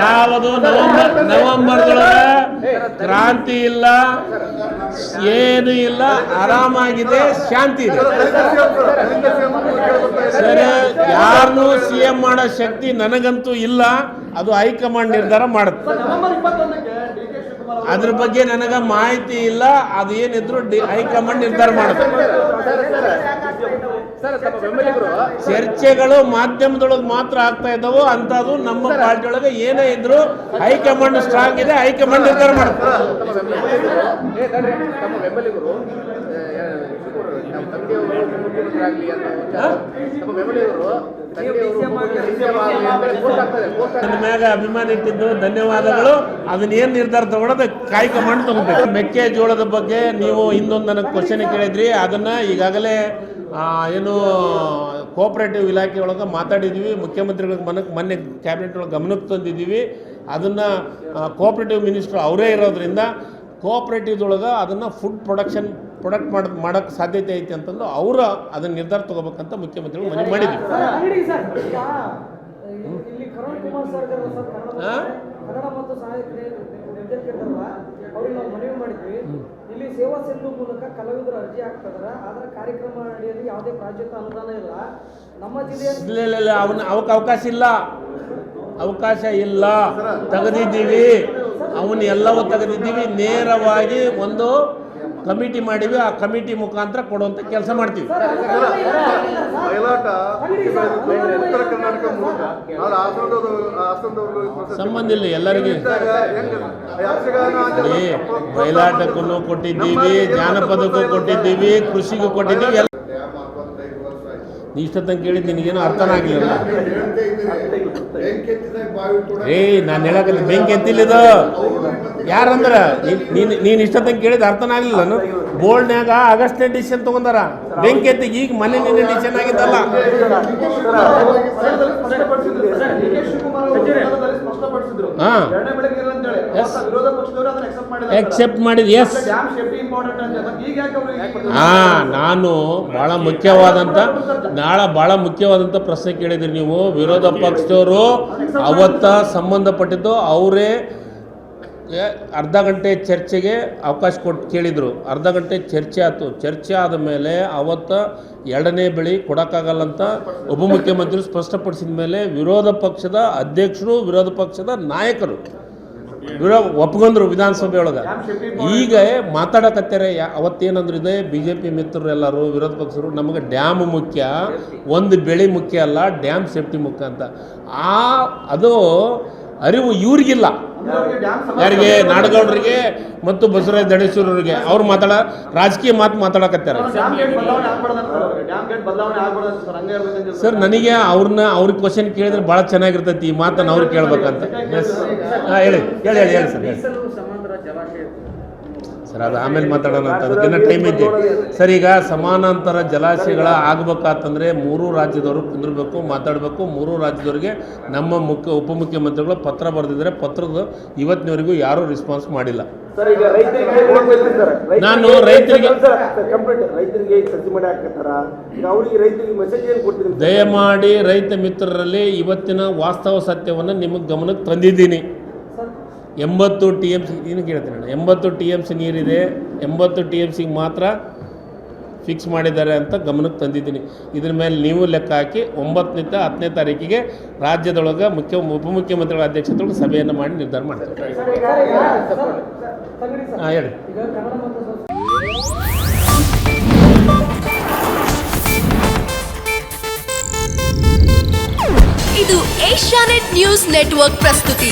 ಯಾವುದು? ನವೆಂಬರ್ ನವೆಂಬರ್ದೊಳಗೆ ಕ್ರಾಂತಿ ಇಲ್ಲ, ಏನು ಇಲ್ಲ, ಆರಾಮಾಗಿದೆ, ಶಾಂತಿ ಇದೆ. ಸರಿ ಯಾರನ್ನೂ ಸಿ ಎಂ ಮಾಡೋ ಶಕ್ತಿ ನನಗಂತೂ ಇಲ್ಲ, ಅದು ಹೈಕಮಾಂಡ್ ನಿರ್ಧಾರ ಮಾಡುತ್ತೆ. ಅದ್ರ ಬಗ್ಗೆ ನನಗೆ ಮಾಹಿತಿ ಇಲ್ಲ ಅದು ಏನಿದ್ರು ಹೈಕಮಾಂಡ್ ನಿರ್ಧಾರ ಮಾಡುತ್ತೆ. ಚರ್ಚೆಗಳು ಮಾಧ್ಯಮದೊಳಗೆ ಮಾತ್ರ ಆಗ್ತಾ ಇದ್ದಾವೋ ಅಂತದ್ದು ನಮ್ಮ ಪಾರ್ಟಿ ಒಳಗೆ ಏನೇ ಇದ್ರು ಹೈಕಮಾಂಡ್ ಸ್ಟ್ರಾಂಗ್ ಇದೆ ಹೈಕಮಾಂಡ್ ನಿರ್ಧಾರ ಮಾಡ್ತಾರೆ ನನ್ನ ಮ್ಯಾಗ ಅಭಿಮಾನ ಇಟ್ಟಿದ್ದು ಧನ್ಯವಾದಗಳು. ಅದನ್ನ ಏನ್ ನಿರ್ಧಾರ ತಗೊಳ್ಳೋದು ಕಾಯ್ಕಮಾಂಡ್ ತಗೋಬೇಕು. ಮೆಕ್ಕೆಜೋಳದ ಬಗ್ಗೆ ನೀವು ಇನ್ನೊಂದು ನನಗೆ ಕ್ವಶನ್ ಕೇಳಿದ್ರಿ. ಅದನ್ನ ಈಗಾಗಲೇ ಏನು ಕೋಪರೇಟಿವ್ ಇಲಾಖೆ ಒಳಗೆ ಮಾತಾಡಿದ್ದೀವಿ ಮುಖ್ಯಮಂತ್ರಿಗಳಿಗೆ ಮನಕ್ಕೆ ಮೊನ್ನೆ ಕ್ಯಾಬಿನೆಟ್ ಒಳಗೆ ಗಮನಕ್ಕೆ ತಂದಿದ್ದೀವಿ ಅದನ್ನು ಕೋಪರೇಟಿವ್ ಮಿನಿಸ್ಟ್ರ್ ಅವರೇ ಇರೋದ್ರಿಂದ ಕೋಪರೇಟಿವ್ದೊಳಗೆ ಅದನ್ನು ಫುಡ್ ಪ್ರೊಡಕ್ಷನ್ ಪ್ರೊಡಕ್ಟ್ ಮಾಡ ಮಾಡೋಕ್ಕೆ ಸಾಧ್ಯತೆ ಐತೆ ಅಂತಂದು ಅವರು ಅದನ್ನು ನಿರ್ಧಾರ ತಗೋಬೇಕಂತ ಮುಖ್ಯಮಂತ್ರಿಗಳು ಮನವಿ ಕನ್ನಡ ಹಾ? ಅವ್ರಿಗೆ ನಾವು ಮನವಿ ಮಾಡಿದ್ವಿ ಇಲ್ಲಿ ಸೇವಾ ಸಿಂಧು ಮೂಲಕ ಕಲಾವಿದರು ಅರ್ಜಿ ಹಾಕ್ತಿದಾರ ಆದ್ರೆ ಕಾರ್ಯಕ್ರಮ ಅಡಿಯಲ್ಲಿ ಯಾವುದೇ ಪ್ರಾಜೆಕ್ಟ್ ಅನುದಾನ ಇಲ್ಲ ನಮ್ಮ ಜಿಲ್ಲೆಯ ಇಲ್ಲ ಇಲ್ಲ ಇಲ್ಲ ಅವನ ಅವಕ್ಕೆ ಅವಕಾಶ ಇಲ್ಲ ಅವಕಾಶ ಇಲ್ಲ ತೆಗೆದಿದ್ದೀವಿ ಅವನ್ನ ಎಲ್ಲವೂ ತೆಗೆದಿದ್ದೀವಿ ನೇರವಾಗಿ ಒಂದು ಕಮಿಟಿ ಮಾಡಿವಿ ಆ ಕಮಿಟಿ ಮುಖಾಂತರ ಕೊಡುವಂಥ ಕೆಲಸ ಮಾಡ್ತೀವಿ ಉತ್ತರ ಕರ್ನಾಟಕ ಮೂಲಕ ಆದ್ರೆ ಹಾಸನದವರು ಹಾಸನದವರು ಸಂಬಂಧ ಇಲ್ಲ ಎಲ್ಲರಿಗೆ. ಬಯಲಾಟಕ್ಕೂ ಕೊಟ್ಟಿದ್ದೀವಿ ಜಾನಪದಕ್ಕೂ ಕೊಟ್ಟಿದ್ದೀವಿ ಕೃಷಿಗೂ ಕೊಟ್ಟಿದ್ದೀವಿ ನೀ ಇಷ್ಟೊತ್ತಂಗೆ ಕೇಳಿದ್ದು ನಿನಗೇನು ಅರ್ಥನ ಆಗಲಿಲ್ಲ. ಏಯ್ ನಾನು ಹೇಳಕಲ್ಲ ಬೆಂಕಿ ಎತ್ತಿಲ್ಲದು. ಯಾರಂದ್ರ? ನೀನು ನೀನ್ ಇಷ್ಟೊತ್ತಂಗೆ ಕೇಳಿದ ಅರ್ಥನ ಆಗಲಿಲ್ಲ ನಾನು. ಬೋರ್ಡ್ನ್ಯಾಗ ಆಗಸ್ಟ್ ಡಿಸಿಷನ್ ತಗೊಂಡಾರ. ಬೆಂಕಿ ಎತ್ತಿ ಈಗ ಮನೆ ನಿನ್ನೆ ಡಿಸಿಷನ್ ಆಗಿದ್ದಲ್ಲ. ಹಾ. ಎಕ್ಸೆಪ್ಟ್ ಮಾಡಿದ ಎಸ್ ಹಾಂ ಸೇಫ್ಟಿ ಇಂಪಾರ್ಟೆಂಟ್ ಅಂತ ಈಗ ಯಾಕೆ ಅವರು ಹಾ ನಾನು ಭಾಳ ಮುಖ್ಯವಾದಂಥ ನಾಳೆ ಭಾಳ ಮುಖ್ಯವಾದಂಥ ಪ್ರಶ್ನೆ ಕೇಳಿದ್ರಿ ನೀವು. ವಿರೋಧ ಪಕ್ಷದವರು ಅವತ್ತ ಸಂಬಂಧಪಟ್ಟಿದ್ದು ಅವರೇ ಅರ್ಧ ಗಂಟೆ ಚರ್ಚೆಗೆ ಅವಕಾಶ ಕೊಟ್ಟು ಕೇಳಿದರು. ಅರ್ಧ ಗಂಟೆ ಚರ್ಚೆ ಆಯಿತು. ಚರ್ಚೆ ಆದ ಮೇಲೆ ಅವತ್ತ ಎರಡನೇ ಬೆಳೆ ಕೊಡೋಕ್ಕಾಗಲ್ಲ ಅಂತ ಉಪಮುಖ್ಯಮಂತ್ರಿ ಸ್ಪಷ್ಟಪಡಿಸಿದ ಮೇಲೆ ವಿರೋಧ ಪಕ್ಷದ ಅಧ್ಯಕ್ಷರು ವಿರೋಧ ಪಕ್ಷದ ನಾಯಕರು ವಿರೋ ಒಪ್ಕೊಂಡ್ರು ವಿಧಾನಸಭೆ ಒಳಗೆ. ಈಗ ಮಾತಾಡಕತ್ತಾರೆ ಅವತ್ತೇನಂದ್ರೆ ಇದೆ ಬಿ ಜೆ ಪಿ ಮಿತ್ರರು ಎಲ್ಲರೂ ವಿರೋಧ ಪಕ್ಷರು ನಮಗೆ ಡ್ಯಾಮ್ ಮುಖ್ಯ ಒಂದು ಬೆಳೆ ಮುಖ್ಯ ಅಲ್ಲ ಡ್ಯಾಮ್ ಸೇಫ್ಟಿ ಮುಖ್ಯ ಅಂತ. ಆ ಅದು ಅರಿವು ಇವ್ರಿಗಿಲ್ಲ. ಯಾರಿಗೆ ನಾಡಗೌಡರಿಗೆ ಮತ್ತು ಬಸವರಾಜ ದಡೇಶ್ವರರಿಗೆ ಅವ್ರು ಮಾತಾಡ ರಾಜಕೀಯ ಮಾತು ಮಾತಾಡಕತ್ತಾರ. ಡ್ಯಾಮ್ ಬದಲಾವಣೆ ಆಗ್ಬಾರ್ದು ಅಂತ ಡ್ಯಾಮ್ ಗೇಟ್ ಬದಲಾವಣೆ ಆಗ್ಬಾರ್ದು ಅಂತ ಸರ್ ಹಂಗೆ ಇರ್ಬೇಕಂತ ಸರ್ ನನಗೆ ಅವ್ರನ್ನ ಅವ್ರಿಗೆ ಕ್ವಶನ್ ಕೇಳಿದ್ರೆ ಭಾಳ ಚೆನ್ನಾಗಿರ್ತೈತಿ ಈ ಮಾತನ್ನು ಅವ್ರಿಗೆ ಕೇಳ್ಬೇಕಂತ. ಎಸ್ ಹಾಂ ಹೇಳಿ ಹೇಳಿ ಹೇಳಿ ಹೇಳಿ. ಸರ್ ಸರ್ ಅದು ಆಮೇಲೆ ಮಾತಾಡೋಣ ಅಂತ. ಅದಕ್ಕಿಂತ ಟೈಮ್ ಇದೆ ಸರ್ ಈಗ ಸಮಾನಾಂತರ ಜಲಾಶಯಗಳ ಆಗ್ಬೇಕಾತಂದ್ರೆ ಮೂರು ರಾಜ್ಯದವರು ಕುಂದಿರ್ಬೇಕು ಮಾತಾಡಬೇಕು. ಮೂರು ರಾಜ್ಯದವರಿಗೆ ನಮ್ಮ ಮುಖ್ಯ ಉಪಮುಖ್ಯಮಂತ್ರಿಗಳು ಪತ್ರ ಬರೆದಿದ್ದಾರೆ. ಪತ್ರದ ಇವತ್ತಿನವರೆಗೂ ಯಾರೂ ರೆಸ್ಪಾನ್ಸ್ ಮಾಡಿಲ್ಲ. ನಾನು ರೈತರಿಗೆ-? ದಯಮಾಡಿ ರೈತ ಮಿತ್ರರಲ್ಲಿ ಇವತ್ತಿನ ವಾಸ್ತವ ಸತ್ಯವನ್ನು ನಿಮಗೆ ಗಮನಕ್ಕೆ ತಂದಿದ್ದೀನಿ. ಎಂಬತ್ತು ಟಿ ಎಂ ಸಿ ಏನು ಕೇಳ್ತೀನಿ ಅಣ್ಣ ಎಂಬತ್ತು ಟಿ ಎಂ ಸಿ ನೀರಿದೆ ಎಂಬತ್ತು ಟಿ ಎಂ ಸಿಗೆ ಮಾತ್ರ ಫಿಕ್ಸ್ ಮಾಡಿದ್ದಾರೆ ಅಂತ ಗಮನಕ್ಕೆ ತಂದಿದ್ದೀನಿ ಇದ್ರ ಮೇಲೆ ನೀವು ಲೆಕ್ಕ ಹಾಕಿ ಒಂಬತ್ತನಿಂದ ಹತ್ತನೇ ತಾರೀಕಿಗೆ ರಾಜ್ಯದೊಳಗೆ ಮುಖ್ಯ ಉಪಮುಖ್ಯಮಂತ್ರಿಗಳ ಅಧ್ಯಕ್ಷತೆಯೊಳಗೆ ಸಭೆಯನ್ನು ಮಾಡಿ ನಿರ್ಧಾರ ಮಾಡ್ತಾರೆ ಹಾಂ ಹೇಳಿ ಇದು ಏಷ್ಯಾನೆಟ್ ನ್ಯೂಸ್ ನೆಟ್ವರ್ಕ್ ಪ್ರಸ್ತುತಿ